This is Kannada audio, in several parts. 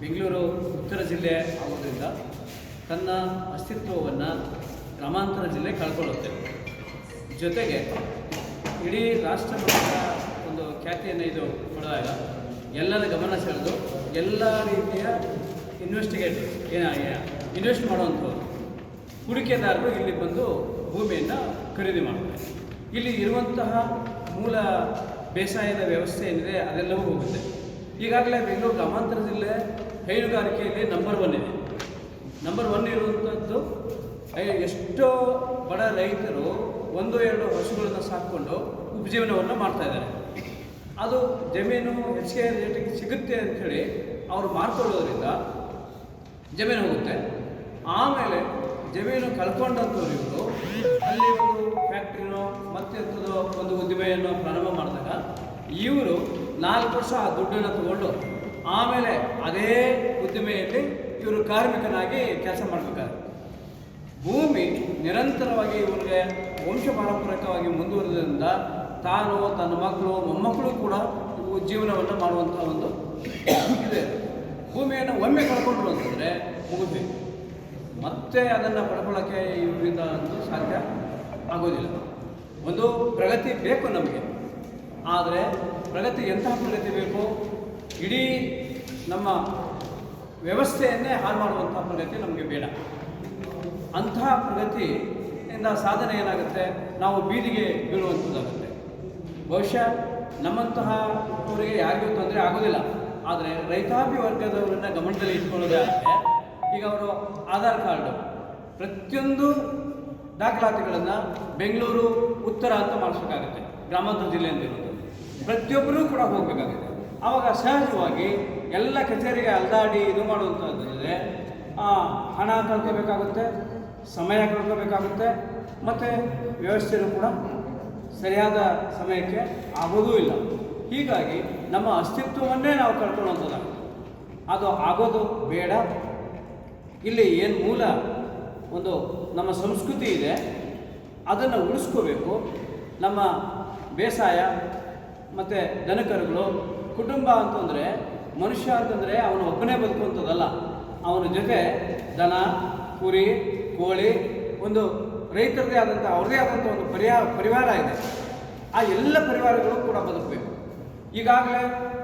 ಬೆಂಗಳೂರು ಉತ್ತರ ಜಿಲ್ಲೆ ಆಗೋದ್ರಿಂದ ತನ್ನ ಅಸ್ತಿತ್ವವನ್ನು ಗ್ರಾಮಾಂತರ ಜಿಲ್ಲೆ ಕಳ್ಕೊಳ್ಳುತ್ತೆ. ಜೊತೆಗೆ ಇಡೀ ರಾಷ್ಟ್ರ ಒಂದು ಖ್ಯಾತಿಯನ್ನು ಇದು ಕೊಡುವಾಗ ಎಲ್ಲರ ಗಮನ ಸೆಳೆದು ಎಲ್ಲ ರೀತಿಯ ಇನ್ವೆಸ್ಟಿಗೇಟ್ ಏನ ಇನ್ವೆಸ್ಟ್ ಮಾಡುವಂಥವ್ರು. ಹೂಡಿಕೆದಾರರು ಇಲ್ಲಿ ಬಂದು ಭೂಮಿಯನ್ನು ಖರೀದಿ ಮಾಡ್ತಾರೆ. ಇಲ್ಲಿ ಇರುವಂತಹ ಮೂಲ ಬೇಸಾಯದ ವ್ಯವಸ್ಥೆ ಏನಿದೆ ಅದೆಲ್ಲವೂ ಹೋಗುತ್ತೆ. ಈಗಾಗಲೇ ಬೆಂಗಳೂರು ಗ್ರಾಮಾಂತರ ಜಿಲ್ಲೆ ಹೈನುಗಾರಿಕೆಯಲ್ಲಿ ನಂಬರ್ ಒನ್ ಇದೆ. ನಂಬರ್ ಒನ್ ಇರುವಂಥದ್ದು ಎಷ್ಟೋ ಬಡ ರೈತರು ಒಂದು, ಎರಡು ಹಸುಗಳನ್ನು ಸಾಕ್ಕೊಂಡು ಉಪಜೀವನವನ್ನು ಮಾಡ್ತಾ ಇದ್ದಾರೆ. ಅದು ಜಮೀನು ಹೆಚ್ಚಿಗೆ ರೇಟಿಗೆ ಸಿಗುತ್ತೆ ಅಂಥೇಳಿ ಅವರು ಮಾರ್ಕೊಳ್ಳೋದ್ರಿಂದ ಜಮೀನು ಹೋಗುತ್ತೆ. ಆಮೇಲೆ ಜಮೀನು ಕಳ್ಕೊಂಡಂಥವ್ರು ಇವರು, ಅಲ್ಲಿ ಒಂದು ಫ್ಯಾಕ್ಟ್ರಿನೋ ಮತ್ತೆ ಒಂದು ಉದ್ದಿಮೆಯನ್ನು ಪ್ರಾರಂಭ ಮಾಡಿದಾಗ ಇವರು ನಾಲ್ಕು ವರ್ಷ ಆ ದುಡ್ಡನ್ನು ತಗೊಂಡು ಆಮೇಲೆ ಅದೇ ಉದ್ದಿಮೆಯಲ್ಲಿ ಇವರು ಕಾರ್ಮಿಕನಾಗಿ ಕೆಲಸ ಮಾಡಬೇಕಾದ್ರೆ. ಭೂಮಿ ನಿರಂತರವಾಗಿ ಇವರಿಗೆ ವಂಶ ಪಾರಂಪರಿಕವಾಗಿ ಮುಂದುವರೆದ್ರಿಂದ ತಾನು ತನ್ನ ಮಕ್ಕಳು, ಮೊಮ್ಮಕ್ಕಳು ಕೂಡ ಜೀವನವನ್ನು ಮಾಡುವಂಥ ಒಂದು ಇದೆ. ಭೂಮಿಯನ್ನು ಒಮ್ಮೆ ಕಳ್ಕೊಂಡ್ರು ಅಂತಂದರೆ ಮುಗಿದ್ವಿ. ಮತ್ತೆ ಅದನ್ನು ಪಡ್ಕೊಳ್ಳೋಕ್ಕೆ ಇವರಿಂದ ಅಂತೂ ಸಾಧ್ಯ ಆಗೋದಿಲ್ಲ. ಒಂದು ಪ್ರಗತಿ ಬೇಕು ನಮಗೆ. ಆದರೆ ಪ್ರಗತಿ ಎಂತಹ ಪ್ರಗತಿ ಬೇಕು? ಇಡೀ ನಮ್ಮ ವ್ಯವಸ್ಥೆಯನ್ನೇ ಹಾಳು ಮಾಡುವಂಥ ಪ್ರಗತಿ ನಮಗೆ ಬೇಡ. ಅಂತಹ ಪ್ರಗತಿಯಿಂದ ಸಾಧನೆ ಏನಾಗುತ್ತೆ? ನಾವು ಬೀದಿಗೆ ಬೀಳುವಂಥದ್ದಾಗುತ್ತೆ. ಬಹುಶಃ ನಮ್ಮಂತಹ ಅವರಿಗೆ ಯಾರಿಗೂ ತೊಂದರೆ ಆಗೋದಿಲ್ಲ. ಆದರೆ ರೈತಾಪಿ ವರ್ಗದವರನ್ನ ಗಮನದಲ್ಲಿ ಇಟ್ಕೊಳ್ಳೋದಾದರೆ ಈಗ ಅವರು ಆಧಾರ್ ಕಾರ್ಡು, ಪ್ರತಿಯೊಂದು ದಾಖಲಾತಿಗಳನ್ನು ಬೆಂಗಳೂರು, ಉತ್ತರ ಅಂತ ಮಾಡಿಸ್ಬೇಕಾಗುತ್ತೆ ಗ್ರಾಮಾಂತರ ಜಿಲ್ಲೆ ಅಂತ ಇರೋದು. ಪ್ರತಿಯೊಬ್ಬರೂ ಕೂಡ ಹೋಗಬೇಕಾಗುತ್ತೆ. ಆವಾಗ ಸಹಜವಾಗಿ ಎಲ್ಲ ಕಚೇರಿಗೆ ಅಲ್ದಾಡಿ ಇದು ಮಾಡುವಂಥದ್ದಿದೆ ಹಣ ಕಳ್ಕೋಬೇಕಾಗುತ್ತೆ, ಸಮಯ ಕಳ್ಕೋಬೇಕಾಗುತ್ತೆ, ಮತ್ತು ವ್ಯವಸ್ಥೆಯೂ ಕೂಡ ಸರಿಯಾದ ಸಮಯಕ್ಕೆ ಆಗೋದೂ ಇಲ್ಲ. ಹೀಗಾಗಿ ನಮ್ಮ ಅಸ್ತಿತ್ವವನ್ನೇ ನಾವು ಕಳ್ಕೊಳ್ಳುವಂಥದ್ದಾಗುತ್ತೆ ಅದು ಆಗೋದು ಬೇಡ. ಇಲ್ಲಿ ಏನು ಮೂಲ ಒಂದು ನಮ್ಮ ಸಂಸ್ಕೃತಿ ಇದೆ, ಅದನ್ನು ಉಳಿಸ್ಕೋಬೇಕು. ನಮ್ಮ ಬೇಸಾಯ, ಮತ್ತು ದನಕರುಗಳು ಕುಟುಂಬ ಅಂತಂದರೆ, ಮನುಷ್ಯ ಅಂತಂದರೆ ಅವನು ಒಬ್ಬನೇ ಬದುಕುವಂಥದ್ದಲ್ಲ. ಅವನ ಜೊತೆ ದನ, ಕುರಿ, ಕೋಳಿ, ಒಂದು ರೈತರದೇ ಆದಂಥ, ಅವ್ರದೇ ಆದಂಥ ಒಂದು ಪರಿಹಾರ ಪರಿವಾರ ಇದೆ. ಆ ಎಲ್ಲ ಪರಿವಾರಗಳು ಕೂಡ ಬದುಕಬೇಕು. ಈಗಾಗಲೇ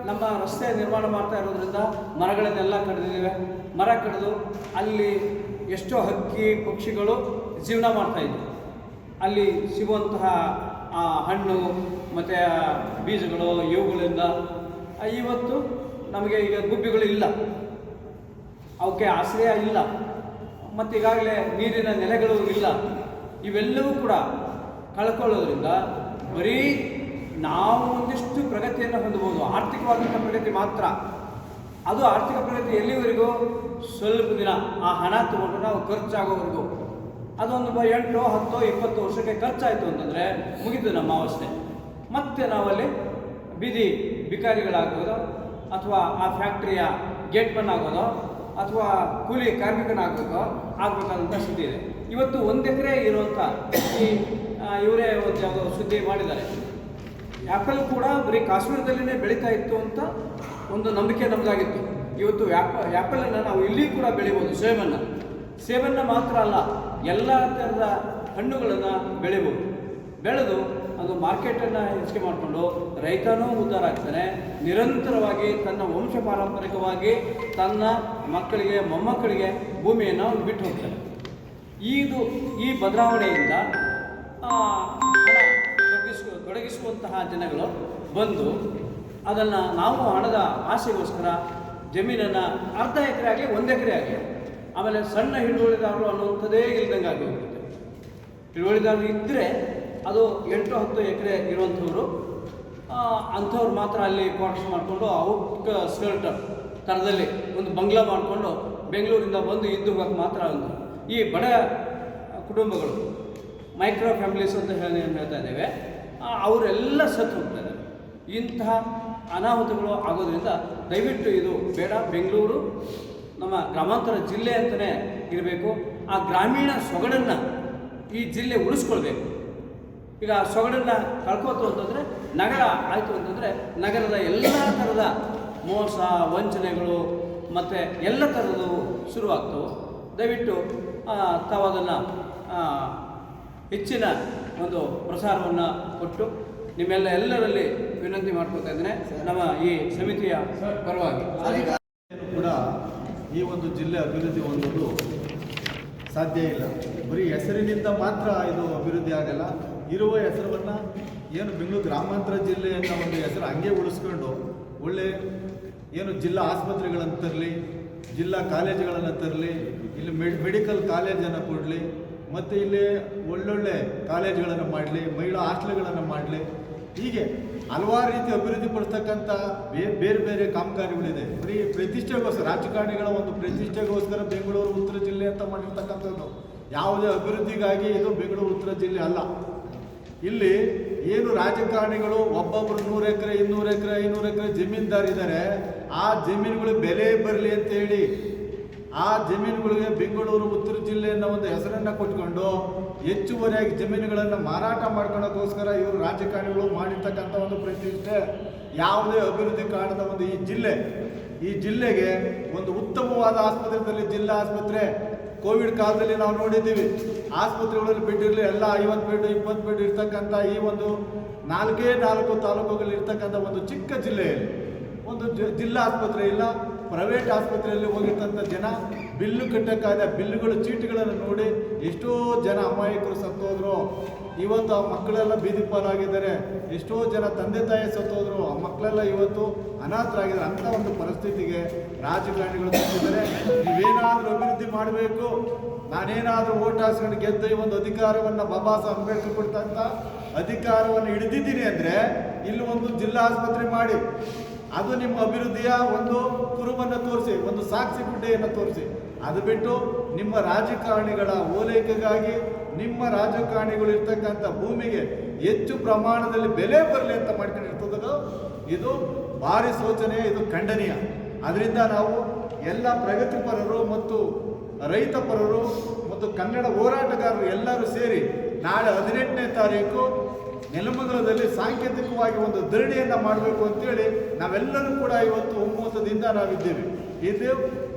ನಮ್ಮ ರಸ್ತೆ ನಿರ್ಮಾಣ ಮಾಡ್ತಾ ಇರೋದ್ರಿಂದ ಮರಗಳನ್ನೆಲ್ಲ ಕಡಿದಿದ್ದೇವೆ. ಮರ ಕಡಿದು ಅಲ್ಲಿ ಎಷ್ಟೋ ಹಕ್ಕಿ, ಪಕ್ಷಿಗಳು ಜೀವನ ಮಾಡ್ತಾ ಇದ್ವು. ಅಲ್ಲಿ ಸಿಗುವಂತಹ ಹಣ್ಣು, ಮತ್ತು ಬೀಜಗಳು, ಇವುಗಳಿಂದ ಇವತ್ತು ನಮಗೆ ಈಗ ಗುಬ್ಬಿಗಳು ಇಲ್ಲ. ಅವಕ್ಕೆ ಆಶ್ರಯ ಇಲ್ಲ. ಮತ್ತು ಈಗಾಗಲೇ ನೀರಿನ ನೆಲೆಗಳು ಇಲ್ಲ. ಇವೆಲ್ಲವೂ ಕೂಡ ಕಳ್ಕೊಳ್ಳೋದ್ರಿಂದ ಬರೀ ನಾವು ಒಂದಿಷ್ಟು ಪ್ರಗತಿಯನ್ನು ಹೊಂದಬಹುದು. ಆರ್ಥಿಕವಾದಂಥ ಪ್ರಗತಿ ಮಾತ್ರ. ಅದು ಆರ್ಥಿಕ ಪ್ರಗತಿ ಎಲ್ಲಿವರೆಗೂ? ಸ್ವಲ್ಪ ದಿನ ಆ ಹಣ ತಗೊಂಡು ನಾವು ಖರ್ಚಾಗೋವರೆಗೂ. ಅದೊಂದು ಎಂಟು ಹತ್ತು ಇಪ್ಪತ್ತು ವರ್ಷಕ್ಕೆ ಖರ್ಚಾಯಿತು ಅಂತಂದರೆ ಮುಗಿದು ನಮ್ಮ ಅವಸ್ಥೆ. ಮತ್ತೆ ನಾವಲ್ಲಿ ಬೀದಿ ಬಿಕಾರಿಗಳಾಗೋದು ಅಥವಾ ಆ ಫ್ಯಾಕ್ಟ್ರಿಯ ಗೇಟ್ಮನ್ ಆಗೋದು, ಅಥವಾ ಕೂಲಿ ಕಾರ್ಮಿಕನಾಗೋದು ಆಗಬೇಕಾದಂಥ ಸುದ್ದಿ ಇದೆ. ಇವತ್ತು ಒಂದು ಎಕರೆ ಇರುವಂಥ ಈ ಇವರೇ ಒಂದು ಯಾವುದೋ ಸುದ್ದಿ ಮಾಡಿದ್ದಾರೆ. ಆ್ಯಪಲ್ ಕೂಡ ಬರೀ ಕಾಶ್ಮೀರದಲ್ಲಿನೇ ಬೆಳೀತಾ ಇತ್ತು ಅಂತ ಒಂದು ನಂಬಿಕೆ ನಮ್ಮದಾಗಿತ್ತು ಇವತ್ತು ವ್ಯಾಪ ಆ್ಯಪಲನ್ನು ನಾವು ಇಲ್ಲಿ ಕೂಡ ಬೆಳಿಬೋದು, ಸೇಬನ್ನು. ಸೇಬನ್ನು ಮಾತ್ರ ಅಲ್ಲ, ಎಲ್ಲ ಥರದ ಹಣ್ಣುಗಳನ್ನು ಬೆಳಿಬೋದು. ಬೆಳೆದು ಅದು ಮಾರ್ಕೆಟನ್ನು ಹೆಚ್ಚಿಗೆ ಮಾಡಿಕೊಂಡು ರೈತನೂ ಉದ್ಧಾರ ಆಗ್ತಾನೆ. ನಿರಂತರವಾಗಿ ತನ್ನ ವಂಶ ಪಾರಂಪರಿಕವಾಗಿ ತನ್ನ ಮಕ್ಕಳಿಗೆ ಮೊಮ್ಮಕ್ಕಳಿಗೆ ಭೂಮಿಯನ್ನು ಬಿಟ್ಟು ಹೋಗ್ತಾನೆ ಇದು ಈ ಬದಲಾವಣೆಯಿಂದ ಆ, ತೊಡಗಿಸ್ಕೊ ತೊಡಗಿಸುವಂತಹ ಜನಗಳು ಬಂದು ಅದನ್ನು ನಾವು ಹಣದ ಆಸೆಗೋಸ್ಕರ ಜಮೀನನ್ನು ಅರ್ಧ ಎಕರೆ ಆಗಲಿ ಒಂದು ಎಕರೆ ಆಗಲಿ ಆಮೇಲೆ ಸಣ್ಣ ಹಿಡುವಳಿದಾರರು ಅನ್ನುವಂಥದ್ದೇ ಇಲ್ದಂಗೆ ಆಗಿ ಹೋಗುತ್ತೆ ಹಿಡುವಳಿದಾರರು ಇದ್ದರೆ ಅದು ಎಂಟು ಹತ್ತು ಎಕರೆ ಇರುವಂಥವ್ರು. ಅಂಥವ್ರು ಮಾತ್ರ ಅಲ್ಲಿ ಕ್ವಾರ್ಟರ್ಸ್ ಮಾಡಿಕೊಂಡು ಔಟ್ ಸ್ಕರ್ಟ್ ಥರದಲ್ಲಿ ಒಂದು ಬಂಗ್ಲಾ ಮಾಡಿಕೊಂಡು ಬೆಂಗಳೂರಿಂದ ಬಂದು ಇದ್ದು ಮಾತ್ರ ಒಂದು. ಈ ಬಡ ಕುಟುಂಬಗಳು ಮೈಕ್ರೋ ಫ್ಯಾಮಿಲೀಸ್ ಅಂತ ಹೇಳಿ ಹೇಳ್ತಾ ಇದ್ದೇವೆ ಅವರೆಲ್ಲ ಸತ್ತು ಹೋಗ್ತಾರೆ ಇಂತಹ ಅನಾಹುತಗಳು ಆಗೋದ್ರಿಂದ ದಯವಿಟ್ಟು ಇದು ಬೇಡ. ಬೆಂಗಳೂರು ನಮ್ಮ ಗ್ರಾಮಾಂತರ ಜಿಲ್ಲೆ ಅಂತಲೇ ಇರಬೇಕು. ಆ ಗ್ರಾಮೀಣ ಸೊಗಡನ್ನು ಈ ಜಿಲ್ಲೆ ಉಳಿಸ್ಕೊಳ್ಬೇಕು. ಈಗ ಆ ಸೊಗಡನ್ನು ಕಳ್ಕೋತು ಅಂತಂದರೆ ನಗರ ಆಯಿತು ಅಂತಂದರೆ ನಗರದ ಎಲ್ಲ ಥರದ ಮೋಸ, ವಂಚನೆಗಳು ಮತ್ತು ಎಲ್ಲ ಥರದವು ಶುರುವಾಗ್ತವೆ ದಯವಿಟ್ಟು ತಾವು ಅದನ್ನು ಹೆಚ್ಚಿನ ಒಂದು ಪ್ರಸಾರವನ್ನು ಕೊಟ್ಟು ನಿಮ್ಮೆಲ್ಲ ಎಲ್ಲರಲ್ಲಿ ವಿನಂತಿ ಮಾಡ್ಕೊತಾ ಇದ್ದೇನೆ. ನಮ್ಮ ಈ ಸಮಿತಿಯ ಪರವಾಗಿ. ಕೂಡ ಈ ಒಂದು ಜಿಲ್ಲೆ ಅಭಿವೃದ್ಧಿ ಹೊಂದಲು ಸಾಧ್ಯ ಇಲ್ಲ. ಬರೀ ಹೆಸರಿನಿಂದ ಮಾತ್ರ ಇದು ಅಭಿವೃದ್ಧಿ ಆಗಲ್ಲ. ಇರುವ ಹೆಸರನ್ನು ಏನು ಬೆಂಗಳೂರು ಗ್ರಾಮಾಂತರ ಜಿಲ್ಲೆ ಅನ್ನೋ ಒಂದು ಹೆಸರು ಹಂಗೆ ಉಳಿಸ್ಕೊಂಡು ಒಳ್ಳೆ ಏನು ಜಿಲ್ಲಾ ಆಸ್ಪತ್ರೆಗಳನ್ನು ತರಲಿ, ಜಿಲ್ಲಾ ಕಾಲೇಜುಗಳನ್ನು ತರಲಿ, ಇಲ್ಲಿ ಮೆಡ್ ಮೆಡಿಕಲ್ ಕಾಲೇಜನ್ನು ಕೊಡಲಿ, ಮತ್ತು ಇಲ್ಲಿ ಒಳ್ಳೊಳ್ಳೆ ಕಾಲೇಜುಗಳನ್ನು ಮಾಡಲಿ, ಮಹಿಳಾ ಹಾಸ್ಟೆಲ್ಗಳನ್ನು ಮಾಡಲಿ. ಹೀಗೆ ಹಲವಾರು ರೀತಿ ಅಭಿವೃದ್ಧಿ ಪಡಿಸ್ತಕ್ಕಂಥ ಬೇ, ಬೇರೆ ಬೇರೆ ಕಾಮಗಾರಿಗಳಿದೆ. ಬರೀ ಪ್ರತಿಷ್ಠೆಗೋಸ್ಕರ, ರಾಜಕಾರಣಿಗಳ ಒಂದು ಪ್ರತಿಷ್ಠೆಗೋಸ್ಕರ ಬೆಂಗಳೂರು ಉತ್ತರ ಜಿಲ್ಲೆ ಅಂತ ಮಾಡಿರ್ತಕ್ಕಂಥದ್ದು. ಯಾವುದೇ ಅಭಿವೃದ್ಧಿಗಾಗಿ ಇದು ಬೆಂಗಳೂರು ಉತ್ತರ ಜಿಲ್ಲೆ ಅಲ್ಲ. ಇಲ್ಲಿ ಏನು ರಾಜಕಾರಣಿಗಳು ಒಬ್ಬೊಬ್ರು ನೂರು ಎಕರೆ, ಇನ್ನೂರು ಎಕರೆ, ಐನೂರು ಎಕರೆ ಜಮೀನ್ದಾರಿದ್ದಾರೆ ಆ ಜಮೀನುಗಳು ಬೆಲೆ ಬರಲಿ ಅಂತ ಹೇಳಿ ಆ ಜಮೀನುಗಳಿಗೆ ಬೆಂಗಳೂರು, ಉತ್ತರ ಜಿಲ್ಲೆ ಅನ್ನೋ ಒಂದು ಹೆಸರನ್ನು ಕೊಟ್ಕೊಂಡು ಹೆಚ್ಚುವರಿಯಾಗಿ ಜಮೀನುಗಳನ್ನು ಮಾರಾಟ ಮಾಡ್ಕೊಳ್ಳೋಕ್ಕೋಸ್ಕರ ಇವರು ರಾಜಕಾರಣಿಗಳು ಮಾಡಿರ್ತಕ್ಕಂಥ ಒಂದು ಪ್ರತಿಷ್ಠೆ ಯಾವುದೇ ಅಭಿವೃದ್ಧಿ ಕಾಣದ ಒಂದು ಈ ಜಿಲ್ಲೆ, ಈ ಜಿಲ್ಲೆಗೆ ಒಂದು ಉತ್ತಮವಾದ ಆಸ್ಪತ್ರೆ ಜಿಲ್ಲಾ ಆಸ್ಪತ್ರೆ ಕೋವಿಡ್ ಕಾಲದಲ್ಲಿ ನಾವು ನೋಡಿದ್ದೀವಿ. ಆಸ್ಪತ್ರೆಗಳಲ್ಲಿ ಬೆಡ್ ಇರಲಿ ಎಲ್ಲ ಐವತ್ತು ಬೆಡ್, ಇಪ್ಪತ್ತು ಬೆಡ್ ಇರ್ತಕ್ಕಂಥ ಈ ಒಂದು ನಾಲ್ಕೇ ನಾಲ್ಕು ತಾಲೂಕುಗಳಲ್ಲಿ ಇರ್ತಕ್ಕಂಥ ಒಂದು ಚಿಕ್ಕ ಜಿಲ್ಲೆಯಲ್ಲಿ, ಒಂದು ಜಿಲ್ಲಾ ಆಸ್ಪತ್ರೆ ಇಲ್ಲ, ಪ್ರೈವೇಟ್ ಆಸ್ಪತ್ರೆಯಲ್ಲಿ ಹೋಗಿರ್ತಂಥ ಜನ ಬಿಲ್ಲು ಕಟ್ಟಕ್ಕಾದ ಬಿಲ್ಲುಗಳು, ಚೀಟಿಗಳನ್ನು ನೋಡಿ ಎಷ್ಟೋ ಜನ ಅಮಾಯಕರು ಸತ್ತೋದ್ರು. ಇವತ್ತು ಆ ಮಕ್ಕಳೆಲ್ಲ ಬೀದಿ ಪಾಲಾಗಿದ್ದಾರೆ ಎಷ್ಟೋ ಜನ ತಂದೆ ತಾಯಿ ಸತ್ತೋದ್ರು. ಆ ಮಕ್ಕಳೆಲ್ಲ ಇವತ್ತು ಅನಾಥರಾಗಿದ್ದಾರೆ ಅಂಥ ಒಂದು ಪರಿಸ್ಥಿತಿಗೆ ರಾಜಕಾರಣಿಗಳು ತಂದಿದ್ದಾರೆ ನೀವೇನಾದರೂ ಅಭಿವೃದ್ಧಿ ಮಾಡಬೇಕು. ನಾನೇನಾದರೂ ಓಟ್ ಹಾಕ್ಸ್ಕೊಂಡು ಗೆದ್ದು ಈ ಒಂದು ಅಧಿಕಾರವನ್ನು ಬಾಬಾ ಸಾಹೇಬ್ ಅಂಬೇಡ್ಕರ್ ಕೊಡ್ತಂಥ ಅಧಿಕಾರವನ್ನು ಹಿಡಿದಿದ್ದೀನಿ ಅಂದರೆ ಇಲ್ಲಿ ಒಂದು ಜಿಲ್ಲಾ ಆಸ್ಪತ್ರೆ ಮಾಡಿ. ಅದು ನಿಮ್ಮ ಅಭಿವೃದ್ಧಿಯ ಒಂದು ಕುರುವನ್ನು ತೋರಿಸಿ, ಒಂದು ಸಾಕ್ಷಿ ಗುಡ್ಡೆಯನ್ನು ತೋರಿಸಿ. ಅದು ಬಿಟ್ಟು ನಿಮ್ಮ ರಾಜಕಾರಣಿಗಳ ಓಲೈಕೆಗಾಗಿ ನಿಮ್ಮ ರಾಜಕಾರಣಿಗಳು ಇರ್ತಕ್ಕಂಥ ಭೂಮಿಗೆ ಹೆಚ್ಚು ಪ್ರಮಾಣದಲ್ಲಿ ಬೆಲೆ ಬರಲಿ ಅಂತ ಮಾಡ್ಕೊಂಡಿರ್ತದದು ಇದು ಭಾರಿ ಸೂಚನೆ, ಇದು ಖಂಡನೀಯ. ಅದರಿಂದ ನಾವು ಎಲ್ಲ ಪ್ರಗತಿಪರರು ಮತ್ತು ರೈತಪರರು ಮತ್ತು ಕನ್ನಡ ಹೋರಾಟಗಾರರು ಎಲ್ಲರೂ ಸೇರಿ ನಾಳೆ ಹದಿನೆಂಟನೇ ತಾರೀಕು ನೆಲಮಂಗಲದಲ್ಲಿ ಸಾಂಕೇತಿಕವಾಗಿ ಒಂದು ಧರಣಿಯನ್ನು ಮಾಡಬೇಕು ಅಂತೇಳಿ ನಾವೆಲ್ಲರೂ ಕೂಡ ಇವತ್ತು ಒಮ್ಮತದಿಂದ ನಾವಿದ್ದೇವೆ. ಇದು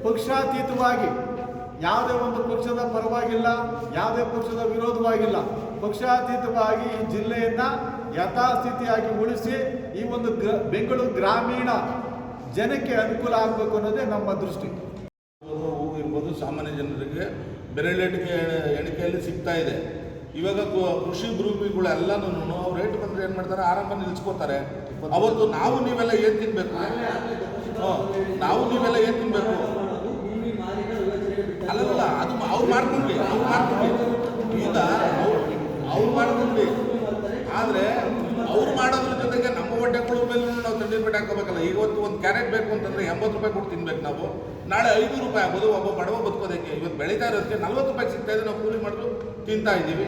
ಪಕ್ಷಾತೀತವಾಗಿ ಯಾವುದೇ ಒಂದು ಪಕ್ಷದ ಪರವಾಗಿಲ್ಲ ಯಾವುದೇ ಪಕ್ಷದ ವಿರೋಧವಾಗಿಲ್ಲ. ಪಕ್ಷಾತೀತವಾಗಿ ಈ ಜಿಲ್ಲೆಯನ್ನು ಯಥಾಸ್ಥಿತಿಯಾಗಿ ಉಳಿಸಿ ಈ ಒಂದು ಗ್ರ ಬೆಂಗಳೂರು ಗ್ರಾಮೀಣ ಜನಕ್ಕೆ ಅನುಕೂಲ ಆಗಬೇಕು ಅನ್ನೋದೇ ನಮ್ಮ ದೃಷ್ಟಿ. ಹೂವು ಇರ್ಬೋದು ಸಾಮಾನ್ಯ ಜನರಿಗೆ. ಬೆರೆಳೆಣಿಕೆ ಎಣಿಕೆಯಲ್ಲಿ ಸಿಗ್ತಾ ಇದೆ. ಇವಾಗ ಕೃಷಿ ಭೂಮಿಗಳೆಲ್ಲನೂ ಅವ್ರು ರೇಟ್ ಬಂದರೆ ಏನು ಮಾಡ್ತಾರೆ? ಆರಂಭ ನಿಲ್ಲಿಸ್ಕೋತಾರೆ ಅವತ್ತು ನಾವು ನೀವೆಲ್ಲ ಏನು ತಿನ್ಬೇಕು? ಹ್ಮ್. ನಾವು ನೀವೆಲ್ಲ ಏನು ತಿನ್ಬೇಕು ಅಲ್ಲಲ್ಲ ಅದು ಅವ್ರು ಮಾಡ್ಕೊಂಡ್ವಿ ಅವ್ರು ಮಾಡ್ಕೊಂಡ್ವಿ ಈಗ ಅವ್ರು ಅವ್ರು ಮಾಡ್ಕೊಂಡ್ವಿ ಆದರೆ ಅವ್ರು ಮಾಡೋದ್ರ ಜೊತೆಗೆ ನಮ್ಮ ಹೊಟ್ಟೆಗಳ ಮೇಲೆ ನಾವು ತಣ್ಣೀರು ಬೆಟ್ಟೆ ಹಾಕೋಬೇಕಲ್ಲ. ಇವತ್ತು ಒಂದು ಕ್ಯಾರೆಟ್ ಬೇಕು ಅಂತಂದ್ರೆ ಎಂಬತ್ತು ರೂಪಾಯಿ ಕೊಟ್ಟು ತಿನ್ಬೇಕು ನಾವು. ನಾಳೆ ಐದು ರೂಪಾಯಿ ಆಗ್ಬೋದು, ಒಬ್ಬ ಬಡವ ಬದುಕೋದಕ್ಕೆ. ಇವತ್ತು ಬೆಳೀತಾ ಇರೋದಕ್ಕೆ ನಲ್ವತ್ತು ರೂಪಾಯಿ ಸಿಗ್ತಾ ಇದೆ, ನಾವು ಕೂಲಿ ಮಾಡಿದ್ರು ತಿಂತಾ ಇದ್ದೀವಿ.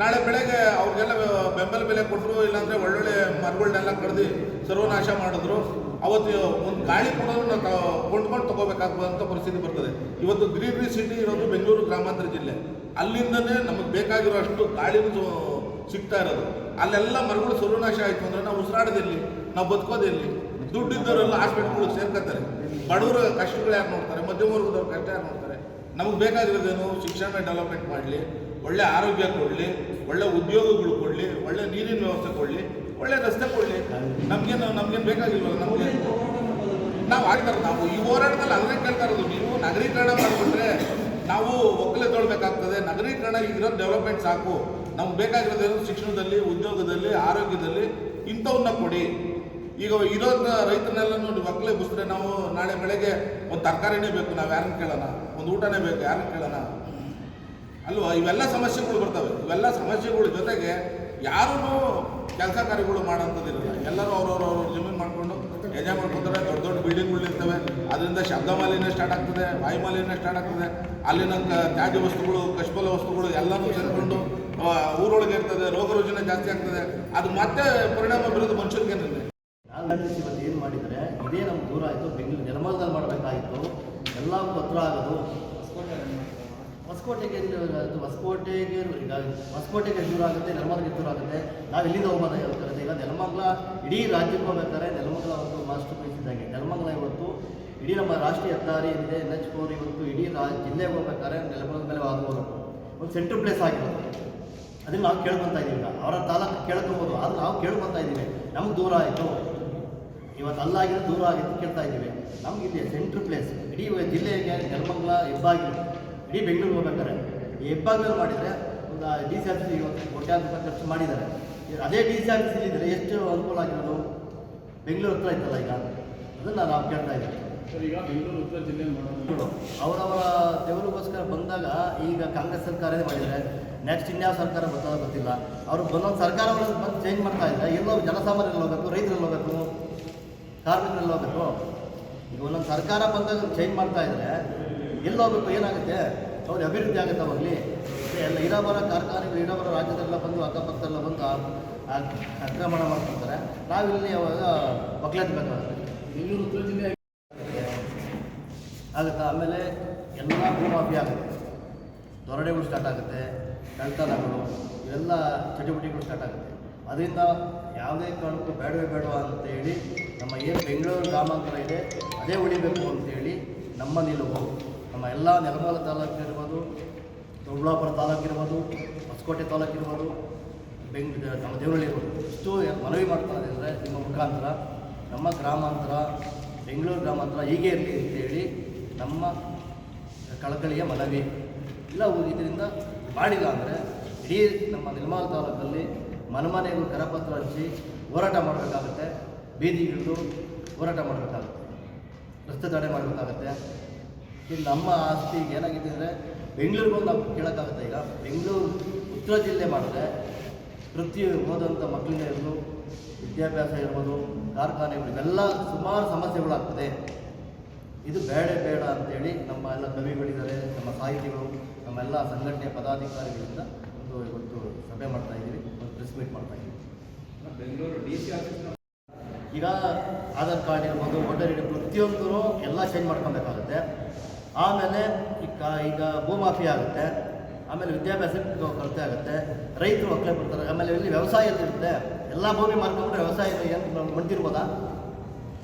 ನಾಳೆ ಬೆಳಗ್ಗೆ ಅವ್ರಿಗೆಲ್ಲ ಬೆಂಬಲ ಬೆಲೆ ಕೊಟ್ಟರು ಇಲ್ಲಾಂದ್ರೆ ಒಳ್ಳೊಳ್ಳೆ ಮರಗಳನ್ನೆಲ್ಲ ಕಡ್ದು ಸರ್ವನಾಶ ಮಾಡಿದ್ರು. ಅವತ್ತು ಒಂದು ಗಾಳಿ ಕೊಡೋದು ನಾವು ಕೊಂಡ್ಕೊಂಡು ತಗೋಬೇಕಾಗುವಂಥ ಪರಿಸ್ಥಿತಿ ಬರ್ತದೆ. ಇವತ್ತು ಗ್ರೀನರಿ ಸಿಟಿ ಇರೋದು ಬೆಂಗಳೂರು ಗ್ರಾಮಾಂತರ ಜಿಲ್ಲೆ. ಅಲ್ಲಿಂದನೇ ನಮಗೆ ಬೇಕಾಗಿರೋ ಅಷ್ಟು ಗಾಳಿನೂ ಸಿಗ್ತಾ ಇರೋದು. ಅಲ್ಲೆಲ್ಲ ಮರಗಳು ಸರ್ವನಾಶ ಆಯಿತು ಅಂದರೆ ನಾವು ಉಸಿರಾಡೋದಿರಲಿ, ನಾವು ಬದುಕೋದೆಲ್ಲಿ ದುಡ್ಡಿದ್ದವರೆಲ್ಲ ಹಾಸ್ಪಿಟ್ಲ್ಗಳಿಗೆ ಸೇರ್ಕೊತಾರೆ. ಬಡವರ ಕಷ್ಟಗಳು ಯಾರು ನೋಡ್ತಾರೆ? ಮಧ್ಯಮ ವರ್ಗದವ್ರ ಕಷ್ಟ ಯಾರು ನೋಡ್ತಾರೆ? ನಮಗೆ ಬೇಕಾಗಿರೋದೇನು? ಶಿಕ್ಷಣ ಡೆವಲಪ್ಮೆಂಟ್ ಮಾಡಲಿ, ಒಳ್ಳೆ ಆರೋಗ್ಯ ಕೊಡಲಿ, ಒಳ್ಳೆ ಉದ್ಯೋಗಗಳು ಕೊಡಲಿ, ಒಳ್ಳೆ ನೀರಿನ ವ್ಯವಸ್ಥೆ ಕೊಡಲಿ, ಒಳ್ಳೆ ರಸ್ತೆ ಕೊಡಲಿ. ನಮಗೇನು ನಮಗೇನು ಬೇಕಾಗಿಲ್ವಲ್ಲ ನಮಗೆ? ನಾವು ಆಗ್ತಾರೆ ನಾವು ಈ ಹೋರಾಟದಲ್ಲಿ ಅದನ್ನೇ ಕೇಳ್ತಾ ಇರೋದು. ನೀವು ನಗರೀಕರಣ ಮಾಡಿಬಿಟ್ರೆ ನಾವು ಒಕ್ಕಲೆ ತೊಳ್ಬೇಕಾಗ್ತದೆ ನಗರೀಕರಣ ಇರೋ ಡೆವಲಪ್ಮೆಂಟ್ ಸಾಕು. ನಮ್ಗೆ ಬೇಕಾಗಿರೋದೇನು ಶಿಕ್ಷಣದಲ್ಲಿ, ಉದ್ಯೋಗದಲ್ಲಿ, ಆರೋಗ್ಯದಲ್ಲಿ ಇಂಥವನ್ನ ಕೊಡಿ. ಈಗ ಇರೋ ರೈತನೆಲ್ಲ ನೋಡಿ ಒಕ್ಕಲೆ ಬುಸ್ರೆ ನಾವು ನಾಳೆ ಬೆಳಗ್ಗೆ ಒಂದು ತರಕಾರಿನೇ ಬೇಕು, ನಾವು ಯಾರನ್ನ ಕೇಳೋಣ? ಒಂದು ಊಟನೇ ಬೇಕು, ಯಾರನ್ನ ಕೇಳೋಣ? ಅಲ್ವಾ? ಇವೆಲ್ಲ ಸಮಸ್ಯೆಗಳು ಬರ್ತವೆ. ಇವೆಲ್ಲ ಸಮಸ್ಯೆಗಳ ಜೊತೆಗೆ ಯಾರೂ ಕೆಲಸ ಕಾರ್ಯಗಳು ಮಾಡೋಂಥದ್ದಿರಲ್ಲ. ಎಲ್ಲರೂ ಅವ್ರವ್ರವ್ರ ಜಮೀನು ಮಾಡಿಕೊಂಡು ಎಂಜಾಯ್ ಮಾಡ್ಕೊತಾರೆ. ದೊಡ್ಡ ದೊಡ್ಡ ಬಿಲ್ಡಿಂಗ್ಗಳು ಇರ್ತವೆ. ಅದರಿಂದ ಶಬ್ದ ಮಾಲಿನ್ಯ ಸ್ಟಾರ್ಟ್ ಆಗ್ತದೆ, ವಾಯು ಮಾಲಿನ್ಯ ಸ್ಟಾರ್ಟ್ ಆಗ್ತದೆ. ಅಲ್ಲಿನ ತ್ಯಾಜ್ಯ ವಸ್ತುಗಳು ಕಶ್ಮಲ ವಸ್ತುಗಳು ಎಲ್ಲನೂ ಸೇರಿಕೊಂಡು ಊರೊಳಗೆ ಇರ್ತದೆ, ರೋಗ ರುಜಿನ ಜಾಸ್ತಿ ಆಗ್ತದೆ, ಅದು ಮತ್ತೆ ಪರಿಣಾಮ ಬೀರೋದು ಮನುಷ್ಯನಿಗೆ ಇವತ್ತು ಏನು ಮಾಡಿದರೆ, ಇದೇ ನಮ್ಗೆ ದೂರ ಆಯಿತು, ಬೆಂಗಳೂರು ನಿರ್ಮಲದಲ್ಲಿ ಮಾಡಬೇಕಾಗಿತ್ತು ಎಲ್ಲ ಪತ್ರ ಆಗೋದು. ಹೊಸಕೋಟೆಗೆ ಹೊಸಕೋಟೆಗೆ ಈಗ, ಹೊಸಕೋಟೆಗೆ ದೂರ ಆಗುತ್ತೆ, ನೆಲಮಂಗಲಕ್ಕೆ ದೂರ ಆಗುತ್ತೆ. ನಾವು ಎಲ್ಲಿಂದ ಹೋಗೋದು ಹೇಳ್ತಾರೆ ಈಗ ನೆಲಮಂಗಲ ಇಡೀ ರಾಜ್ಯಕ್ಕೆ ಹೋಗ್ಬೇಕಾದ್ರೆ ನೆಲಮಂಗಲ ಒಂದು ಮಾಸ್ಟರ್ ಪೀಸ್ ಇದ್ದಾಗೆ. ನೆಲಮಂಗಲ ಇವತ್ತು ಇಡೀ ನಮ್ಮ ರಾಷ್ಟ್ರೀಯ ಹೆದ್ದಾರಿ ಇದೆ ಎನ್ ಎಚ್ ಫೋರ್ ಇವತ್ತು ಇಡೀ ರಾ ಜಿಲ್ಲೆಗೆ ಹೋಗ್ಬೇಕಾದ್ರೆ ನೆಲಮಂಗಲ ಮೇಲೆ ಆಗ್ಬೋದು ಒಂದು ಸೆಂಟ್ರಲ್ ಪ್ಲೇಸ್ ಆಗಿರೋದು ಅದನ್ನು ನಾವು ಕೇಳ್ಕೊತಾ ಇದ್ದೀವಿ ಈಗ. ಅವರ ತಾಲೂಕು ಕೇಳ್ಕೊಬೋದು ಆದರೆ ನಾವು ಕೇಳ್ಕೊತಾ ಇದ್ದೀವಿ. ನಮ್ಗೆ ದೂರ ಆಯಿತು. ಇವತ್ತು ಅಲ್ಲಾಗಿರೋ ದೂರ ಆಗಿದ್ದು ಕೇಳ್ತಾ ಇದ್ದೀವಿ. ನಮ್ಗೆ ಇಲ್ಲಿ ಸೆಂಟ್ರ್ ಪ್ಲೇಸ್ ಇಡೀ ಜಿಲ್ಲೆಗೆ ನೆಲಮಂಗಲ ಹೆಬ್ಬಾಗಿಲು ಇಡೀ ಬೆಂಗಳೂರು ಹೋಗ್ಬೇಕಾದ್ರೆ. ಈ ಹೆಬ್ಬಾಗಿಲು ಮಾಡಿದರೆ ಒಂದು ಡಿ ಸಿ ಆಫೀಸ್ ಇವತ್ತು ಕೋಟ್ಯಾಂತರ ರೂಪಾಯಿ ಖರ್ಚು ಮಾಡಿದ್ದಾರೆ. ಅದೇ ಡಿ ಸಿ ಆಫೀಸ್ ಇದ್ದರೆ ಎಷ್ಟು ಅನುಕೂಲ ಆಗಿರೋದು? ಬೆಂಗಳೂರು ಹತ್ರ ಇತ್ತಲ್ಲ ಈಗ. ಅದನ್ನು ನಾವು ಕೇಳ್ತಾ ಇದ್ದೀವಿ. ಈಗ ಬೆಂಗಳೂರು ಉತ್ತರ ಜಿಲ್ಲೆ ಮಾಡೋದು. ಅವರವರ ದೇವರಿಗೋಸ್ಕರ ಬಂದಾಗ ಈಗ ಕಾಂಗ್ರೆಸ್ ಸರ್ಕಾರನೇ ಮಾಡಿದರೆ ನೆಕ್ಸ್ಟ್ ಇನ್ಯಾವ ಸರ್ಕಾರ ಬರ್ತದೋ ಗೊತ್ತಿಲ್ಲ. ಅವರು ಒಂದೊಂದು ಸರ್ಕಾರಗಳು ಬಂದು ಚೇಂಜ್ ಮಾಡ್ತಾ ಇದ್ದಾರೆ ಎಲ್ಲೋ ಜನಸಾಮಾನ್ಯರಲ್ಲಿ ಹೋಗಬೇಕು ರೈತರಲ್ಲಿ ಹೋಗಬೇಕು ಕಾರ್ಮಿಕರಲ್ಲಿ ಹೋಗಬೇಕು. ಈಗ ಒಂದೊಂದು ಸರ್ಕಾರ ಬಂದಾಗ ಚೇಂಜ್ ಮಾಡ್ತಾ ಇದ್ದರೆ ಎಲ್ಲಿ ಹೋಗಬೇಕು ಏನಾಗುತ್ತೆ? ಅವ್ರು ಅಭಿವೃದ್ಧಿ ಆಗುತ್ತೆ ಹೋಗಲಿ. ಎಲ್ಲ ಇರಾಬರ ಕಾರ್ಖಾನೆಗಳು ಇರಾಬರ ರಾಜ್ಯದೆಲ್ಲ ಬಂದು ಅಕ್ಕಪಕ್ಕದೆಲ್ಲ ಬಂದು ಆಕ್ರಮಣ ಮಾಡ್ತಿರ್ತಾರೆ ನಾವಿಲ್ಲಿ ಅವಾಗ ಆಗುತ್ತೆ ಜಿಲ್ಲೆ ಆಗುತ್ತಾ? ಆಮೇಲೆ ಎಲ್ಲ ಭೂಮಾಫಿ ಆಗುತ್ತೆ. ದೊರಡೆಗಳು ಸ್ಟಾರ್ಟ್ ಆಗುತ್ತೆ. ಕಳ್ತನಗಳು ಇವೆಲ್ಲ ಚಟುವಟಿಕೆಗಳು ಸ್ಟಾರ್ಟ್ ಆಗುತ್ತೆ. ಅದರಿಂದ ಯಾವುದೇ ಕಾರಣಕ್ಕೂ ಬೇಡವೇ ಬೇಡ ಅಂತೇಳಿ ನಮ್ಮ ಏನು ಬೆಂಗಳೂರು ಗ್ರಾಮಾಂತರ ಇದೆ. ಅದೇ ಉಳಿಬೇಕು ಅಂತೇಳಿ ನಮ್ಮ ನಿಲುವು ನಮ್ಮ ಎಲ್ಲ ನೆಲಮಾಲ ತಾಲೂಕು ಇರ್ಬೋದು, ದೊಡ್ಡಬಳ್ಳಾಪುರ ತಾಲೂಕು ಇರ್ಬೋದು, ಹೊಸಕೋಟೆ ತಾಲೂಕು ಇರ್ಬೋದು, ಬೆಂಗ್, ನಮ್ಮ ದೇವರಲ್ಲಿ ಇರ್ಬೋದು. ಇಷ್ಟು ಮನವಿ ಮಾಡ್ತಾ ಅಂದರೆ ನಿಮ್ಮ ಮುಖಾಂತರ ನಮ್ಮ ಗ್ರಾಮಾಂತರ, ಬೆಂಗಳೂರು ಗ್ರಾಮಾಂತರ ಹೀಗೆ ಇರಲಿ ಅಂತೇಳಿ ನಮ್ಮ ಕಳಕಳಿಯ ಮನವಿ. ಇಲ್ಲ ಇದರಿಂದ ಮಾಡಿಲ್ಲ ಅಂದರೆ ಇಡೀ ನಮ್ಮ ನಿರ್ಮಾಣ ತಾಲೂಕಲ್ಲಿ ಮನಮನೆಗೂ ಕರಪತ್ರ ಹಚ್ಚಿ ಹೋರಾಟ ಮಾಡಬೇಕಾಗುತ್ತೆ ಬೀದಿಗಿಳಿದು ಹೋರಾಟ ಮಾಡಬೇಕಾಗುತ್ತೆ, ರಸ್ತೆ ತಡೆ ಮಾಡಬೇಕಾಗತ್ತೆ. ಇಲ್ಲಿ ನಮ್ಮ ಆಸ್ತಿ ಏನಾಗಿದೆ ಅಂದರೆ ಬೆಂಗಳೂರಿಗೂ ನಾವು ಕೇಳೋಕ್ಕಾಗುತ್ತೆ ಈಗ. ಬೆಂಗಳೂರು ಉತ್ತರ ಜಿಲ್ಲೆ ಮಾಡಿದ್ರೆ ಪ್ರತಿ ಹೋದಂಥ ಮಕ್ಕಳಿಂದ ಇರ್ಬೋದು, ವಿದ್ಯಾಭ್ಯಾಸ ಇರ್ಬೋದು ಕಾರ್ಖಾನೆಗಳು ಇವೆಲ್ಲ ಸುಮಾರು ಸಮಸ್ಯೆಗಳಾಗ್ತದೆ. ಇದು ಬೇಡ ಬೇಡ ಅಂತೇಳಿ ನಮ್ಮ ಎಲ್ಲ ಕವಿಗಳಿದ್ದಾರೆ, ನಮ್ಮ ಸಾಹಿತಿಗಳು ನಮ್ಮೆಲ್ಲ ಸಂಘಟನೆ ಪದಾಧಿಕಾರಿಗಳಿಂದ ಒಂದು ಇವತ್ತು ಸಭೆ ಮಾಡ್ತಾ ಇದ್ದೀವಿ ಒಂದು ಪ್ರೆಸ್ ಮೀಟ್ ಮಾಡ್ತಾ ಇದ್ದೀವಿ. ಬೆಂಗಳೂರು ಡಿ ಸಿ ಆಫೀಸ್ ಈಗ ಆಧಾರ್ ಕಾರ್ಡ್ ಇರ್ಬೋದು ವೋಟರ್ ಇಡಿ ಪ್ರತಿಯೊಂದು ಎಲ್ಲ ಚೇಂಜ್ ಮಾಡ್ಕೊಬೇಕಾಗುತ್ತೆ. ಆಮೇಲೆ ಈಗ ಈಗ ಭೂಮಾಫಿ ಆಗುತ್ತೆ ಆಮೇಲೆ ವಿದ್ಯಾಭ್ಯಾಸಕ್ಕೆ ಕೊರತೆ ಆಗುತ್ತೆ ರೈತರು ಒಕ್ಕಲೆ ಬರ್ತಾರೆ ಆಮೇಲೆ ಇಲ್ಲಿ ವ್ಯವಸಾಯ ಇರುತ್ತೆ. ಎಲ್ಲ ಭೂಮಿ ಮಾರ್ಕೊಂಡ್ರೆ ವ್ಯವಸಾಯ ಏನು ಮಂತಿರ್ಬೋದಾ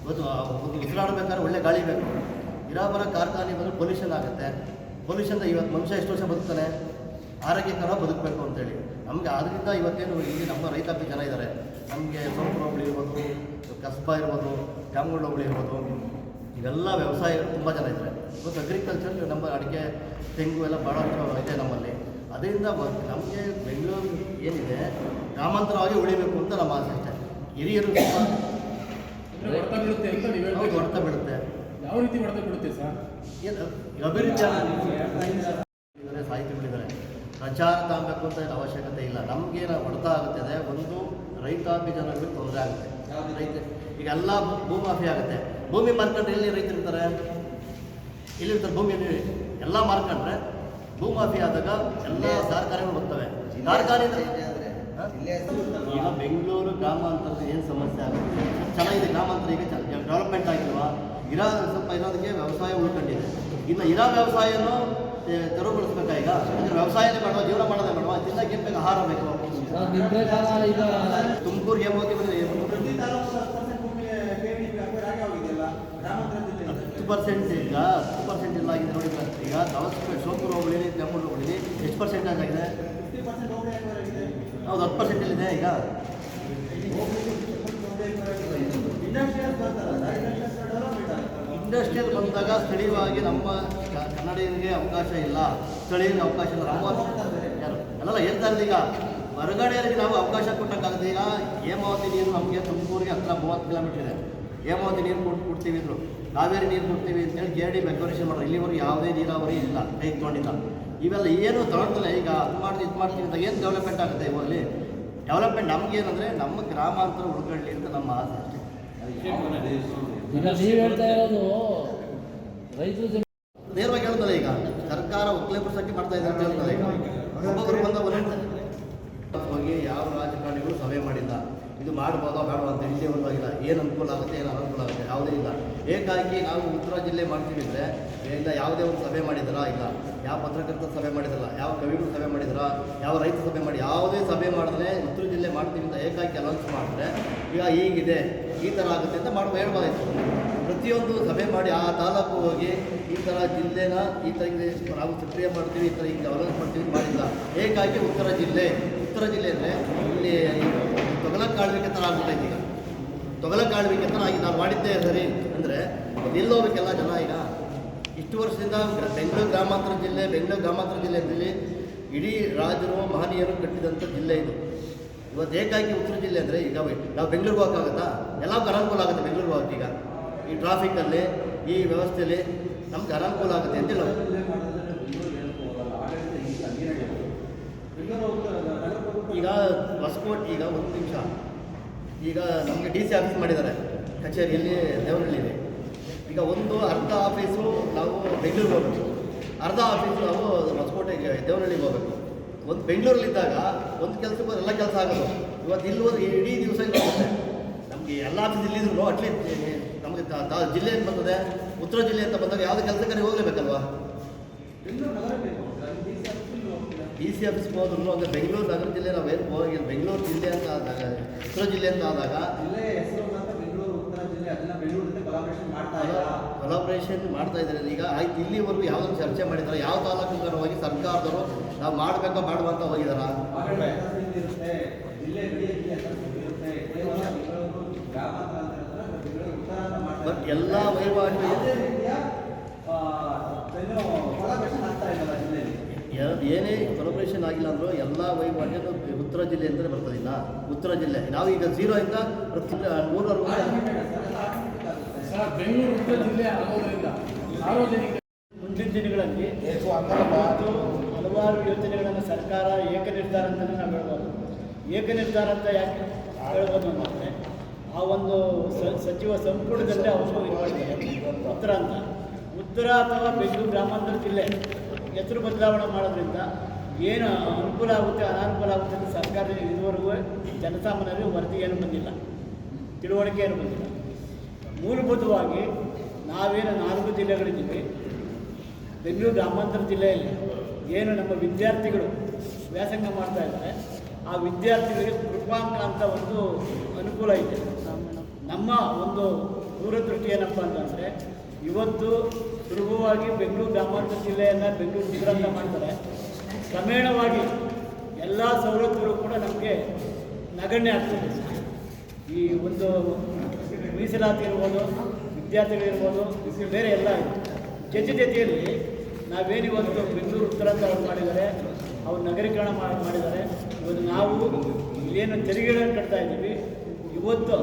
ಇವತ್ತು ಒಂದು ಉಸಿರಾಡಬೇಕಾದ್ರೆ ಒಳ್ಳೆ ಗಾಳಿ ಬೇಕು. ಇರಾಬರ ಕಾರ್ಖಾನೆ ಬಂದರೆ ಪೊಲ್ಯೂಷನ್ ಆಗುತ್ತೆ. ಪೊಲ್ಯೂಷನ್ದ ಇವತ್ತು ಮನುಷ್ಯ ಎಷ್ಟು ವರ್ಷ ಬದುಕ್ತಾನೆ? ಆರೋಗ್ಯಕರ ಬದುಕಬೇಕು ಅಂತೇಳಿ. ನಮಗೆ ಆದ್ದರಿಂದ ಇವತ್ತೇನು ಇಲ್ಲಿ ನಮ್ಮ ರೈತಾಪಿ ಜನ ಇದ್ದಾರೆ ನಮಗೆ ಸೋಂಪುರ ಹೋಬಳಿ ಇರ್ಬೋದು ಕಸ್ಬ ಇರ್ಬೋದು ಜಾಮಗುಂಡ ಹೋಬಳಿ ಇರ್ಬೋದು ಇವೆಲ್ಲ ವ್ಯವಸಾಯ ತುಂಬ ಜನ ಇದ್ದಾರೆ ಇವತ್ತು ಅಗ್ರಿಕಲ್ಚರ್ ನಮ್ಮ ಅಡಿಕೆ ತೆಂಗು ಎಲ್ಲ ಭಾಳ ಇದೆ ನಮ್ಮಲ್ಲಿ. ಅದರಿಂದ ನಮಗೆ ಬೆಂಗಳೂರು ಏನಿದೆ ಗ್ರಾಮಾಂತರವಾಗಿ ಉಳಿಬೇಕು ಅಂತ ನಮ್ಮ ಆಸೆ ಅಷ್ಟೇ. ಹಿರಿಯರು ಹೊಡೆತ ಬೀಳುತ್ತೆ ಹೌದು ಬೀಳುತ್ತೆ. ಯಾವ ರೀತಿ ಹೊಡೆತ ಬೀಳುತ್ತೆ ಸರ್? ಏನು? ಅಭಿವೃದ್ಧಿ ಸಾಹಿತಿಗಳಿದ್ದಾರೆ ಪ್ರಚಾರ ತಾಂಬೇಕು ಅಂತ ಏನು ಅವಶ್ಯಕತೆ ಇಲ್ಲ. ನಮಗೇನ ಹೊಡೆತ ಆಗುತ್ತೆ ಒಂದು ರೈತಾಪಿ ಜನರಿಗೆ ತೊಂದರೆ ಆಗುತ್ತೆ. ರೈತ ಈಗ ಎಲ್ಲ ಭೂಮಾಫಿ ಆಗುತ್ತೆ. ಭೂಮಿ ಮಾರ್ಕೊಂಡ್ರೆ ಎಲ್ಲಿ ರೈತರು ಇರ್ತಾರೆ? ಎಲ್ಲಿರ್ತಾರೆ ಭೂಮಿ ಎಲ್ಲಿ ಮಾರ್ಕೊಂಡ್ರೆ ಭೂಮಾಫಿ ಆದಾಗ ಎಲ್ಲ ಸರ್ಕಾರಗಳು ಬರ್ತವೆ ಕಾರ್ಖಾನೆ? ಈಗ ಬೆಂಗಳೂರು ಗ್ರಾಮಾಂತರದ ಏನು ಸಮಸ್ಯೆ ಆಗುತ್ತೆ? ಚೆನ್ನಾಗಿದೆ. ಗ್ರಾಮಾಂತರ ಈಗ ಡೆವಲಪ್ಮೆಂಟ್ ಆಗಿಲ್ವಾ? ಇರೋ ಸ್ವಲ್ಪ ಇರೋದಕ್ಕೆ ವ್ಯವಸಾಯ ಉಳ್ಕೊಂಡಿದೆ. ಇನ್ನು ಇರೋ ವ್ಯವಸಾಯನೂ ತೆರವುಗೊಳಿಸ್ಬೇಕಾ ಈಗ? ಅಂದ್ರೆ ವ್ಯವಸಾಯನೇ ಮಾಡುವ ಜೀವನ ಮಾಡೋದೇ ಮಾಡುವ ತಿನ್ನಕ್ಕೆ ಬೇಕು ಆಹಾರ ಬೇಕು. ತುಮಕೂರಿಗೆ ಹೋಗಿ ಬಂದರೆ ಹತ್ತು ಪರ್ಸೆಂಟ್ ಈಗ ಹತ್ತು ಪರ್ಸೆಂಟ್ ಇಲ್ಲ ಆಗಿದೆ ನೋಡಿ. ಈಗ ದವಸ ಸೋಮಪುರ ಹೋಗ್ಲಿ ಬೆಂಗಳೂರು ಹೋಗ್ಲಿ ಎಷ್ಟು ಪರ್ಸೆಂಟೇಜ್ ಆಗಿದೆ? ಹೌದು ಹತ್ತು ಪರ್ಸೆಂಟ್ ಇಲ್ಲಿದೆ ಈಗ. ಇಂಡಸ್ಟ್ರಿಯಲ್ ಬಂದಾಗ ಸ್ಥಳೀಯವಾಗಿ ನಮ್ಮ ಕ- ಕನ್ನಡಿಗರಿಗೆ ಅವಕಾಶ ಇಲ್ಲ. ಸ್ಥಳೀಯರಿಗೆ ಅವಕಾಶ ಇಲ್ಲ. ನಮ್ಮ ಯಾರು? ಅಲ್ಲಲ್ಲ ಹೇಳ್ತಾ ಇರೋದು ಈಗ. ಹೊರಗಡೆಯವರಿಗೆ ನಾವು ಅವಕಾಶ ಕೊಟ್ಟಕ್ಕಾಗದೆ ಈಗ ಹೇಮಾವತಿ ನೀರು ನಮಗೆ ತುಮಕೂರಿಗೆ ಹತ್ರ ಮೂವತ್ತು ಕಿಲೋಮೀಟರ್ ಇದೆ. ಹೇಮಾವತಿ ನೀರು ಕೊಟ್ಟು ಕೊಡ್ತೀವಿ ಇದ್ರು ಕಾವೇರಿ ನೀರು ಕೊಡ್ತೀವಿ ಅಂತೇಳಿ ಜೆ ಡಿ ಡೆಕೋರೇಷನ್ ಮಾಡೋರು. ಇಲ್ಲಿವರೆಗೆ ಯಾವುದೇ ನೀರಾವರಿ ಇಲ್ಲ ಕೈ ತೊಗೊಂಡಿಲ್ಲ. ಇವೆಲ್ಲ ಏನು ತೊಗೊಂಡಿಲ್ಲ ಈಗ ಅದು ಮಾಡ್ತೀವಿ ಇದು ಮಾಡ್ತೀವಿ ಅಂತ ಏನು ಡೆವಲಪ್ಮೆಂಟ್ ಆಗುತ್ತೆ ಇವರಲ್ಲಿ ಡೆವಲಪ್ಮೆಂಟ್ ನಮಗೇನಂದರೆ ನಮ್ಮ ಗ್ರಾಮಾಂತರ ಉಳ್ಕೊಳ್ಳಿ ಅಂತ ನಮ್ಮ ಆಸೆ ಅಷ್ಟೇ. ಈಗ ನೀವು ಹೇಳ್ತಾ ಇರೋದು ರೈತರು ನೇರವಾಗಿ ಹೇಳ್ತಾರೆ ಈಗ, ಸರ್ಕಾರ ಒಕ್ಕಲೆಪುರ್ಸಕ್ಕೆ ಮಾಡ್ತಾ ಇದೆ ಅಂತ ಹೇಳ್ತಾರೆ ಈಗ. ಒಬ್ಬೊಬ್ಬರು ಬಂದ ಹೋಗಿ ಯಾವ ರಾಜಕಾರಣಿಗಳು ಸಭೆ ಮಾಡಿಲ್ಲ. ಇದು ಮಾಡ್ಬೋದಾ ಬೇಡವಾ ಅಂತ ಆಗಿಲ್ಲ ಏನು ಅನುಕೂಲ ಆಗುತ್ತೆ, ಏನು ಅನುಕೂಲ ಆಗುತ್ತೆ ಯಾವುದೇ ಇಲ್ಲ. ಏಕಾಗಿ ನಾವು ಉತ್ತರ ಜಿಲ್ಲೆ ಮಾಡ್ತೀವಿ ಅಂದರೆ ಇಲ್ಲ ಯಾವುದೇ ಒಂದು ಸಭೆ ಮಾಡಿದ್ರಾ ಇಲ್ಲ. ಯಾವ ಪತ್ರಕರ್ತರ ಸಭೆ ಮಾಡಿದ್ರಲ್ಲ, ಯಾವ ಕವಿಗಳು ಸಭೆ ಮಾಡಿದ್ರಾ, ಯಾವ ರೈತ ಸಭೆ ಮಾಡಿ, ಯಾವುದೇ ಸಭೆ ಮಾಡಿದ್ರೆ ಉತ್ತರ ಜಿಲ್ಲೆ ಮಾಡ್ತೀವಿ ಅಂತ ಏಕಾಕಿ ಅನೌನ್ಸ್ ಮಾಡಿದ್ರೆ ಈಗ ಹೀಗಿದೆ, ಈ ಥರ ಆಗುತ್ತೆ ಅಂತ ಮಾಡುವ ಹೇಳ್ಬೋದಾಯ್ತು ಪ್ರತಿಯೊಂದು ಸಭೆ ಮಾಡಿ ಆ ತಾಲೂಕು ಹೋಗಿ, ಈ ಥರ ಜಿಲ್ಲೆನ ಈ ಥರ ನಾವು ಸಕ್ರಿಯ ಮಾಡ್ತೀವಿ, ಈ ಥರ ಹಿಂದೆ ಅನೌನ್ಸ್ ಮಾಡ್ತೀವಿ ಮಾಡಿಲ್ಲ. ಏಕಾಗಿ ಉತ್ತರ ಜಿಲ್ಲೆ. ಉತ್ತರ ಜಿಲ್ಲೆ ಅಂದರೆ ಇಲ್ಲಿ ತೊಗಲಕ್ಕಾಳ್ವಿಕೆ ಥರ ಆಗ್ಬಿಟ್ಟೈತೆ ಈಗ. ತೊಗಲಕ್ಕಾಳ್ವಿಕೆ ಥರ ಆಗಿ ನಾವು ಮಾಡಿದ್ದೇ ಸರಿ ಅಂದರೆ ಎಲ್ಲೋಗ್ಬೇಕೆಲ್ಲ ಜನ ಈಗ ಇಷ್ಟು ವರ್ಷದಿಂದ ಬೆಂಗಳೂರು ಗ್ರಾಮಾಂತರ ಜಿಲ್ಲೆ, ಬೆಂಗಳೂರು ಗ್ರಾಮಾಂತರ ಜಿಲ್ಲೆ ಅಂತೇಳಿ ಇಡೀ ರಾಜರು ಮಹನೀಯರು ಕಟ್ಟಿದಂಥ ಜಿಲ್ಲೆ ಇದು. ಇವತ್ತು ಉತ್ತರ ಜಿಲ್ಲೆ ಅಂದರೆ ಈಗ ನಾವು ಬೆಂಗಳೂರಿಗೆ ಹೋಗೋಕ್ಕಾಗತ್ತಾ ಎಲ್ಲಕ್ಕೂ ಅನಾನುಕೂಲ ಆಗುತ್ತೆ ಬೆಂಗಳೂರಿಗೆ ಹೋಗಕ್ಕೆ ಈಗ. ಈ ಟ್ರಾಫಿಕ್ಕಲ್ಲಿ ಈ ವ್ಯವಸ್ಥೆಯಲ್ಲಿ ನಮ್ಗೆ ಅನಾನುಕೂಲ ಆಗುತ್ತೆ ಅಂತ ನಾವು ಈಗ ಹೊಸಕೋಟೆ, ಈಗ ಒಂದು ನಿಮಿಷ. ಈಗ ನಮಗೆ ಡಿ ಸಿ ಆಫೀಸ್ ಮಾಡಿದ್ದಾರೆ. ಕಚೇರಿಯಲ್ಲಿ, ದೇವನಹಳ್ಳಿಲಿ. ಈಗ ಒಂದು ಅರ್ಧ ಆಫೀಸು ನಾವು ಬೆಂಗಳೂರಿಗೆ ಹೋಗಬೇಕು. ಅರ್ಧ ಆಫೀಸು ನಾವು ಹೊಸಕೋಟೆಗೆ, ದೇವನಹಳ್ಳಿಗೆ ಹೋಗಬೇಕು. ಒಂದು ಬೆಂಗಳೂರಲ್ಲಿದ್ದಾಗ ಒಂದು ಕೆಲಸಕ್ಕೆ ಎಲ್ಲ ಕೆಲಸ ಆಗೋದು. ಇವತ್ತು ಇಲ್ಲಿ ಹೋದ್ರೆ ಇಡೀ ದಿವಸ ಇರುತ್ತೆ ನಮಗೆ ಎಲ್ಲ ಆಫೀಸ್ ಇಲ್ಲಿದ್ರು ಅಟ್ಲೀಸ್ಟ್ ನಮಗೆ ಜಿಲ್ಲೆ ಅಂತ ಬರ್ತದೆ ಉತ್ತರ ಜಿಲ್ಲೆ ಅಂತ ಬಂದಾಗ ಯಾವುದೇ ಕೆಲಸಕ್ಕೆ ಹೋಗಲೇಬೇಕಲ್ವಾ? ಡಿ ಸಿ ಆಫೀಸ್ಗೆ ಹೋದ್ರು ಅಂದರೆ ಬೆಂಗಳೂರು ನಗರ ಜಿಲ್ಲೆ ನಾವೇನು ಹೋಗಿ ಬೆಂಗಳೂರು ಜಿಲ್ಲೆ ಅಂತ ಆದಾಗ, ಉತ್ತರ ಜಿಲ್ಲೆ ಅಂತ ಆದಾಗ ಜಿಲ್ಲೆ ಹೆಸರು ಮಾತ್ರ ಬೆಂಗಳೂರು ಉತ್ತರ ಜಿಲ್ಲೆ ಅದನ್ನ ಬೆಂಗಳೂರು ಜೊತೆ ಕೊಲಾಬ್ರೇಷನ್ ಮಾಡ್ತಾ ಇದ್ದಾರೆ? ಈಗ ಆಯ್ತು ಇಲ್ಲಿವರೆಗೂ ಯಾವುದನ್ನು ಚರ್ಚೆ ಮಾಡಿದ್ದಾರೆ ಯಾವ ತಾಲೂಕು ಹೋಗಿ ಸರ್ಕಾರದವರು ನಾವು ಮಾಡಬೇಕಾ ಮಾಡುವಂತ ಹೋಗಿದಾರ ಬಟ್. ಎಲ್ಲ ವಹಿವಾಟು ಏನು ಕೊಲಾಬ್ರೇಷನ್ ಆಗಿಲ್ಲ ಅಂದರೂ ಎಲ್ಲ ವಹಿವಾಟು ಉತ್ತರ ಜಿಲ್ಲೆ ಅಂತಲೇ ಬರ್ತದಿಲ್ಲ ಉತ್ತರ ಜಿಲ್ಲೆ. ನಾವು ಈಗ ಝೀರೋ ಇಂದ ಪ್ರತಿ ನೂರ ಬೆಂಗಳೂರು ಉತ್ತರ ಜಿಲ್ಲೆ ಆಗೋದ್ರಿಂದ ಸಾರ್ವಜನಿಕ ಮುಂದಿನ ದಿನಗಳಲ್ಲಿ ಹಲವಾರು ಯೋಜನೆಗಳನ್ನು ಸರ್ಕಾರ ಏಕ ನಿರ್ಧಾರ ಅಂತಲೇ ನಾವು ಹೇಳ್ಬೋದು. ಏಕ ನಿರ್ಧಾರ ಅಂತ ಯಾಕೆ ಹೇಳ್ಬೋದು ಅಂತಂದರೆ ಆ ಒಂದು ಸಚಿವ ಸಂಪುಟದಲ್ಲೇ ಅವರು ಉತ್ತರ ಅಂತ. ಉತ್ತರ ಅಥವಾ ಬೆಂಗಳೂರು ಗ್ರಾಮಾಂತರ ಜಿಲ್ಲೆ ಹೆಸರು ಬದಲಾವಣೆ ಮಾಡೋದ್ರಿಂದ ಏನು ಅನುಕೂಲ ಆಗುತ್ತೆ, ಅನಾನುಕೂಲ ಆಗುತ್ತೆ ಅಂತ ಸರ್ಕಾರದಿಂದ ಇದುವರೆಗೂ ಜನಸಾಮಾನ್ಯರಿಗೆ ವರದಿ ಏನು ಬಂದಿಲ್ಲ. ತಿಳುವಳಿಕೆ ಏನು ಬಂದಿಲ್ಲ. ಮೂಲಭೂತವಾಗಿ ನಾವೇನು ನಾಲ್ಕು ಜಿಲ್ಲೆಗಳಿದ್ದೀವಿ. ಬೆಂಗಳೂರು ಗ್ರಾಮಾಂತರ ಜಿಲ್ಲೆಯಲ್ಲಿ ಏನು ನಮ್ಮ ವಿದ್ಯಾರ್ಥಿಗಳು ವ್ಯಾಸಂಗ ಮಾಡ್ತಾ ಇದ್ದಾರೆ. ಆ ವಿದ್ಯಾರ್ಥಿಗಳಿಗೆ ಕೃಪಾಂಕ ಅಂತ ಒಂದು ಅನುಕೂಲ ಇದೆ. ನಮ್ಮ ಒಂದು ದೂರದೃಷ್ಟಿ ಏನಪ್ಪ ಅಂತಂದರೆ, ಇವತ್ತು ಸುಲಭವಾಗಿ ಬೆಂಗಳೂರು ಗ್ರಾಮಾಂತರ ಜಿಲ್ಲೆಯನ್ನು ಬೆಂಗಳೂರು ಅಂತ ಮಾಡ್ತಾರೆ. ಕ್ರಮೇಣವಾಗಿ ಎಲ್ಲ ಸವಲತ್ತುಗಳು ಕೂಡ ನಮಗೆ ನಗಣ್ಯ ಆಗ್ತದೆ. ಈ ಒಂದು ಮೀಸಲಾತಿ ಇರ್ಬೋದು ವಿದ್ಯಾರ್ಥಿಗಳಿರ್ಬೋದು ಬೇರೆ ಎಲ್ಲ ಜತೆ ಜೊತೆ ಜೊತೆಯಲ್ಲಿ ನಾವೇನು ಇವತ್ತು ಬೆಂಗಳೂರು ಉತ್ತರ ಅವ್ರು ಮಾಡಿದ್ದಾರೆ, ಅವ್ರು ನಗರೀಕರಣ ಮಾಡಿ ಮಾಡಿದ್ದಾರೆ, ಇವತ್ತು ನಾವು ಏನು ತೆರಿಗೆಗಳನ್ನು ಕಟ್ತಾ ಇದ್ದೀವಿ. ಇವತ್ತು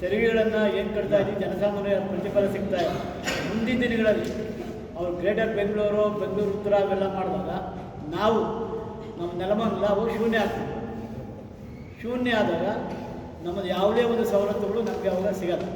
ತೆರಿಗೆಗಳನ್ನು ಏನು ಕಟ್ತಾ ಇದ್ದೀವಿ ಜನಸಾಮಾನ್ಯ ಪ್ರತಿಫಲ ಸಿಗ್ತಾ ಇದೆ. ಮುಂದಿನ ದಿನಗಳಲ್ಲಿ ಅವ್ರು ಗ್ರೇಟರ್ ಬೆಂಗಳೂರು ಬೆಂಗಳೂರು ಉತ್ತರ ಅವೆಲ್ಲ ಮಾಡಿದಾಗ ನಾವು ನಮ್ಮ ನೆಲಮಂಗಲ ಅವು ಶೂನ್ಯ ಆಗ್ತದೆ. ಶೂನ್ಯ ಆದಾಗ ನಮ್ಮದು ಯಾವುದೇ ಒಂದು ಸವಲತ್ತುಗಳು ನಮಗೆ ಅವಾಗ ಸಿಗಲ್ಲ.